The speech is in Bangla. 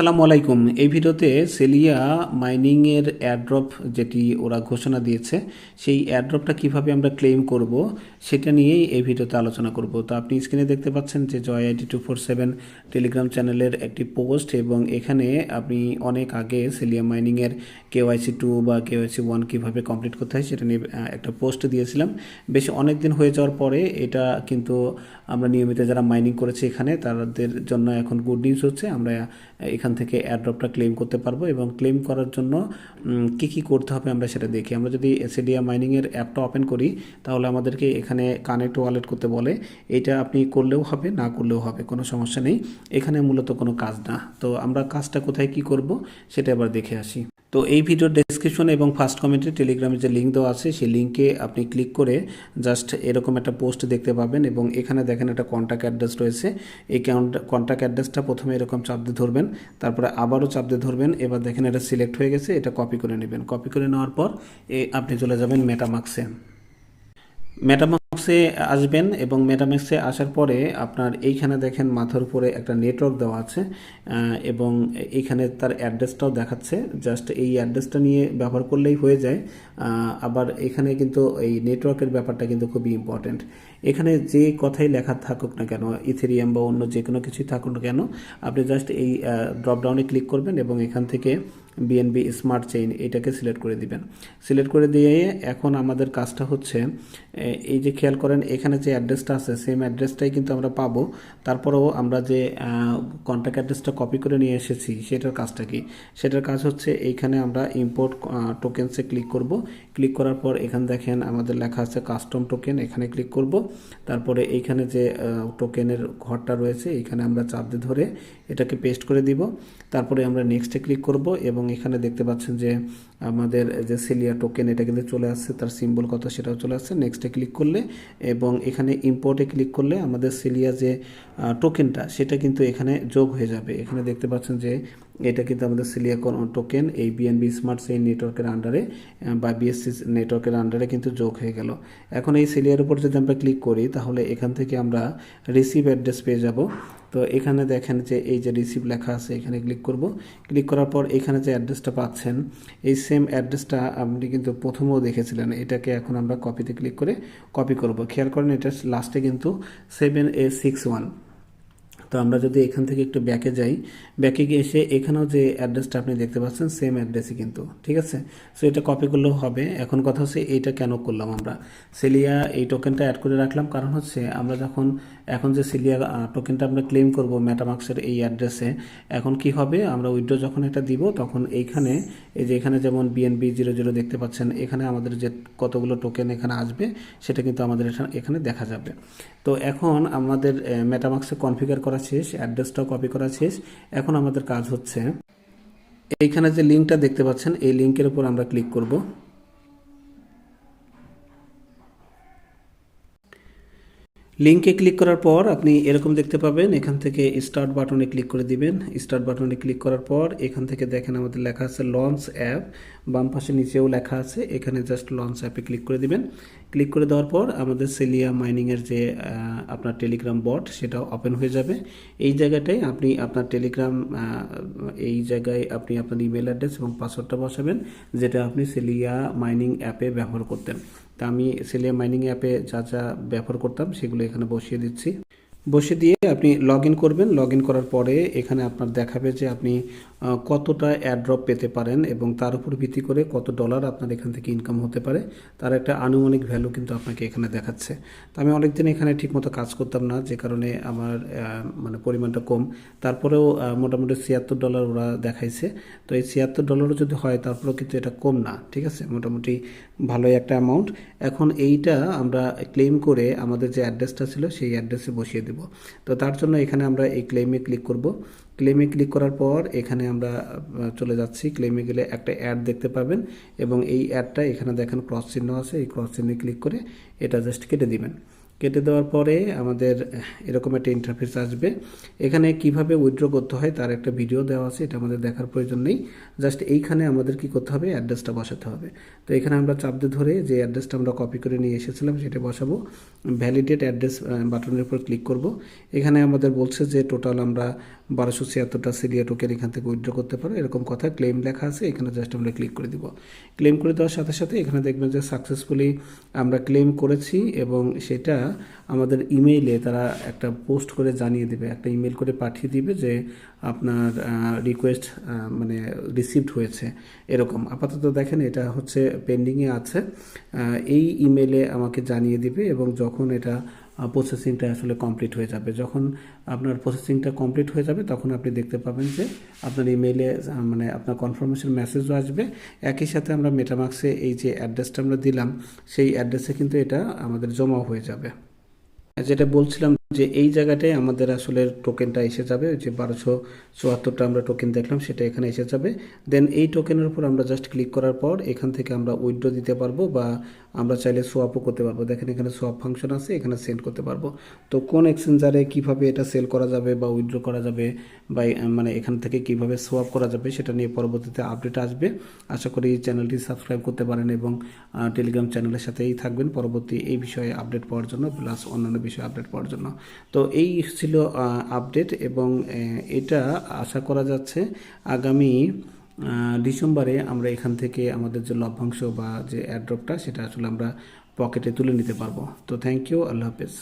আসসালামু আলাইকুম। এই ভিডিওতে সেলিয়া মাইনিংয়ের এয়ারড্রপ যেটি ওরা ঘোষণা দিয়েছে, সেই অ্যাড্রপটা কীভাবে আমরা ক্লেম করব সেটা নিয়েই এই ভিডিওতে আলোচনা করব। তো আপনি স্ক্রিনে দেখতে পাচ্ছেন যে Joy ID two four seven Telegram চ্যানেলের একটি পোস্ট এবং এখানে আপনি অনেক আগে সেলিয়া মাইনিংয়ের কেওয়াইসি টু বা কেওয়াইসি ওয়ান কীভাবে কমপ্লিট করতে হয় সেটা নিয়ে একটা পোস্ট দিয়েছিলাম। বেশ অনেক দিন হয়ে যাওয়ার পরে এটা কিন্তু আমরা নিয়মিত যারা মাইনিং করেছি এখানে, তাদের জন্য এখন গুড নিউজ হচ্ছে, আমরা এখান থেকে অ্যাড্রপটা ক্লেম করতে পারব এবং ক্লেম করার জন্য কি কি করতে হবে আমরা সেটা দেখি। আমরা যদি এসএডিয়া মাইনিংয়ের অ্যাপটা ওপেন করি, তাহলে আমাদেরকে এখানে কানেক্ট ওয়ালেট করতে বলে, এটা আপনি করলেও হবে, না করলেও হবে, কোনো সমস্যা নেই। এখানে মূলত কোনো কাজ না। তো আমরা কাজটা কোথায় কি করব, সেটা এবার দেখে আসি। তো এই ভিডিওর ডেসক্রিপশনে এবং ফার্স্ট কমেন্টে টেলিগ্রামে যে লিঙ্ক দেওয়া আছে, সেই লিঙ্কে আপনি ক্লিক করে জাস্ট এরকম একটা পোস্ট দেখতে পাবেন এবং এখানে দেখেন একটা কন্ট্যাক্ট অ্যাড্রেস রয়েছে। এই কন্ট্যাক্ট অ্যাড্রেসটা প্রথমে এরকম চাপ দিয়ে ধরবেন, তারপরে আবারও চাপ দিয়ে ধরবেন, এবার দেখেন এটা সিলেক্ট হয়ে গেছে, এটা কপি করে নেবেন। কপি করে নেওয়ার পর এ আপনি চলে যাবেন মেটামাক্সে মেটামাক্সে আসবেন এবং মেটামাক্সে আসার পরে আপনার এইখানে দেখেন মাথার উপরে একটা নেটওয়ার্ক দেওয়া আছে এবং এইখানে তার অ্যাড্রেসটাও দেখাচ্ছে। জাস্ট এই অ্যাড্রেসটা নিয়ে ব্যবহার করলেই হয়ে যায়। আবার এখানে কিন্তু এই নেটওয়ার্কের ব্যাপারটা কিন্তু খুবই ইম্পর্ট্যান্ট এখানে যে কথাই লেখা থাকুক না কেন ইথেরিয়াম বা অন্য যে কোনো কিছুই থাকুক না কেন, আপনি জাস্ট এই ড্রপডাউনে ক্লিক করবেন এবং এখান থেকে বিএনবি স্মার্ট চেইন এটাকে সিলেক্ট করে দিবেন। সিলেক্ট করে দিয়ে এখন আমাদের কাজটা হচ্ছে এই যে খেয়াল করেন, এখানে যে অ্যাড্রেসটা আছে সেম অ্যাড্রেসটাই কিন্তু আমরা পাবো। তারপরেও আমরা যে কন্ট্যাক্ট অ্যাড্রেসটা কপি করে নিয়ে এসেছি, সেটার কাজটা কি? সেটার কাজ হচ্ছে এইখানে আমরা ইম্পোর্ট টোকেনসে ক্লিক করব। ক্লিক করার পর এখানে দেখেন আমাদের লেখা আছে কাস্টম টোকেন এখানে ক্লিক করব। তারপরে এইখানে যে টোকেনের ঘরটা রয়েছে, এখানে আমরা চাপ দিয়ে ধরে এটাকে পেস্ট করে দিব। তারপরে আমরা নেক্সটে ক্লিক করব এবং এখানে দেখতে পাচ্ছেন যে আমাদের যে সেলিয়া টোকেন এটা কিন্তু চলে আসছে, তার সিম্বল কত সেটাও চলে আসছে। নেক্সটে ক্লিক করলে এবং এখানে ইম্পোর্টে ক্লিক করলে আমাদের সেলিয়া যে টোকেনটা সেটা কিন্তু এখানে যোগ হয়ে যাবে। এখানে দেখতে পাচ্ছেন যে, এটা কিন্তু আমাদের সিলিয়া টোকেন এই বিএনবি স্মার্ট সেই নেটওয়ার্কের আন্ডারে বা বিএসসি নেটওয়ার্কের আন্ডারে কিন্তু যোগ হয়ে গেল। এখন এই সিলিয়ার উপর যদি আমরা ক্লিক করি, তাহলে এখান থেকে আমরা রিসিভ অ্যাড্রেস পেয়ে যাব। তো এখানে দেখেন যে এই যে রিসিভ লেখা আছে, এখানে ক্লিক করব। ক্লিক করার পর এখানে যে অ্যাড্রেসটা পাচ্ছেন, এই সেম অ্যাড্রেসটা আপনি কিন্তু প্রথমেও দেখেছিলেন। এটাকে এখন আমরা কপিতে ক্লিক করে কপি করব। খেয়াল করেন এটা লাস্টে কিন্তু সেভেন এ সিক্স ওয়ান তো আমরা যদি এখান থেকে একটু ব্যাকে যাই ব্যাকে গিয়ে এসে এখানেও যে অ্যাড্রেসটা আপনি দেখতে পাচ্ছেন সেম অ্যাড্রেসই কিন্তু, ঠিক আছে? সো এটা কপি করলেও হবে। এখন কথা হচ্ছে এইটা কেন করলাম আমরা? সেলিয়া এই টোকেনটা অ্যাড করে রাখলাম। কারণ হচ্ছে আমরা যখন, এখন যে সেলিয়া টোকেনটা আমরা ক্লেম করব মেটামাক্সের এই অ্যাড্রেসে এখন কি হবে? আমরা উইড্রো যখন এটা দিব, তখন এইখানে, এই যে এখানে যেমন বিএনবি জিরো জিরো দেখতে পাচ্ছেন, এখানে আমাদের যে কতগুলো টোকেন এখানে আসবে, সেটা কিন্তু আমাদের এখানে- দেখা যাবে। তো এখন আমাদের মেটামাক্সে কনফিগার করা শেষ অ্যাড্রেসটাও কপি করা শেষ। এখন আমাদের কাজ হচ্ছে, এইখানে যে লিঙ্কটা দেখতে পাচ্ছেন, এই লিঙ্কের উপর আমরা ক্লিক করব। লিঙ্কে ক্লিক করার পর আপনি এরকম দেখতে পাবেন, এখান থেকে স্টার্ট বাটনে ক্লিক করে দিবেন। স্টার্ট বাটনে ক্লিক করার পর এখান থেকে দেখেন আমাদের লেখা আছে লঞ্চ অ্যাপ বাম পাশে নিচেও লেখা আছে, এখানে জাস্ট লঞ্চ অ্যাপে ক্লিক করে দিবেন। ক্লিক করে দেওয়ার পর আমাদের সেলিয়া মাইনিংয়ের যে আপনার টেলিগ্রাম বট সেটা ওপেন হয়ে যাবে। এই জায়গাটায় আপনি আপনার টেলিগ্রাম এই জায়গায় আপনি আপনার ইমেল অ্যাড্রেস এবং পাসওয়ার্ডটা বসাবেন, যেটা আপনি সেলিয়া মাইনিং অ্যাপে ব্যবহার করতেন। তা আমি সেলিয়া মাইনিং অ্যাপে যা যা ব্যবহার করতাম, সেগুলো এখানে বসিয়ে দিচ্ছি। বসে দিয়ে আপনি লগ ইন করবেন। লগ ইন করার পরে এখানে আপনার দেখাবে যে আপনি কতটা অ্যাড্রপ পেতে পারেন এবং তার উপর ভিত্তি করে কত ডলার আপনার এখান থেকে ইনকাম হতে পারে। তার একটা আনুমানিক ভ্যালু কিন্তু আপনাকে এখানে দেখাচ্ছে। তো আমি অনেকদিন এখানে ঠিকমতো কাজ করতাম না, যে কারণে আমার মানে পরিমাণটা কম। তারপরেও মোটামুটি ছিয়াত্তর ডলার ওরা দেখাইছে। তো এই ছিয়াত্তর ডলারও যদি হয়, তারপরেও কিন্তু এটা কম না, ঠিক আছে? মোটামুটি ভালোই একটা অ্যামাউন্ট এখন এইটা আমরা ক্লেম করে আমাদের যে অ্যাড্রেসটা ছিল, সেই অ্যাড্রেসে বসিয়ে দেব। তো তার জন্য এখানে আমরা এই ক্লেমে ক্লিক করব। ক্লেমে ক্লিক করার পর এখানে আমরা চলে যাচ্ছি। ক্লেমে গেলে একটা অ্যাড দেখতে পাবেন এবং এই অ্যাডটা এখানে দেখেন ক্রস চিহ্ন আছে। এই ক্রস চিহ্নে ক্লিক করে এটা জাস্ট কেটে দিবেন। কেটে দেওয়ার পরে আমাদের এরকম একটা ইন্টারফেস আসবে। এখানে কীভাবে উইথড্র করতে হয় তার একটা ভিডিও দেওয়া আছে, এটা আমাদের দেখার প্রয়োজন নেই। জাস্ট এইখানে আমাদের কি করতে হবে? অ্যাড্রেসটা বসাতে হবে। তো এখানে আমরা চাপ দিয়ে ধরে যে অ্যাড্রেসটা আমরা কপি করে নিয়ে এসেছিলাম, সেটা বসাবো। ভ্যালিডেট অ্যাড্রেস বাটনের উপর ক্লিক করব। এখানে আমাদের বলছে যে টোটাল আমরা বারোশো ছিয়াত্তরটা সিরিয়া টোকেন এখান থেকে উইথড্র করতে পারো। এরকম কথা ক্লেম লেখা আছে, এখানে জাস্ট আমরা ক্লিক করে দিব। ক্লেম করে দেওয়ার সাথে সাথে এখানে দেখবেন যে সাকসেসফুলি আমরা ক্লেম করেছি এবং সেটা আমাদের ইমেইলে তারা একটা পোস্ট করে জানিয়ে দেবে, একটা ইমেল করে পাঠিয়ে দিবে যে আপনার রিকোয়েস্ট মানে রিসিভড হয়েছে, এরকম। আপাতত দেখেন এটা হচ্ছে পেন্ডিংয়ে আছে। এই ইমেলে আমাকে জানিয়ে দিবে এবং যখন এটা প্রসেসিংটা আসলে কমপ্লিট হয়ে যাবে। যখন আপনার প্রসেসিংটা কমপ্লিট হয়ে যাবে, তখন আপনি দেখতে পাবেন যে আপনার ইমেইলে মানে আপনার কনফার্মেশন মেসেজও আসবে। একই সাথে আমরা মেটামাক্সে এই যে অ্যাড্রেসটা আমরা দিলাম, সেই অ্যাড্রেসে কিন্তু এটা আমাদের জমা হয়ে যাবে। যেটা বলছিলাম যে এই জায়গাটায় আমাদের আসলে টোকেনটা এসে যাবে যে বারোশো চুয়াত্তরটা আমরা টোকেন দেখলাম, সেটা এখানে এসে যাবে। দেন এই টোকেনের উপর আমরা জাস্ট ক্লিক করার পর এখান থেকে আমরা উইথড্র দিতে পারব বা আমরা চাইলে সোয়াপও করতে পারব। দেখেন এখানে সোয়াপ ফাংশন আছে, এখানে সেন্ড করতে পারব। তো কোন এক্সচেঞ্জারে কীভাবে এটা সেল করা যাবে বা উইড্রো করা যাবে বা মানে এখান থেকে কীভাবে সোয়াপ করা যাবে, সেটা নিয়ে পরবর্তীতে আপডেট আসবে। আশা করি চ্যানেলটি সাবস্ক্রাইব করতে পারেন এবং টেলিগ্রাম চ্যানেলের সাথেই থাকবেন। পরবর্তী এই বিষয়ে আপডেট পাওয়ার জন্য প্লাস অন্যান্য বিষয়ে আপডেট পাওয়ার জন্য। তো এই ছিল আপডেট এবং এটা আশা করা যাচ্ছে আগামী ডিসেম্বরে আমরা এখান থেকে আমাদের যে লভ্যাংশ বা যে অ্যাড্রপটা সেটা আসলে আমরা পকেটে তুলে নিতে পারব। তো থ্যাংক ইউ আল্লাহ হাফেজ।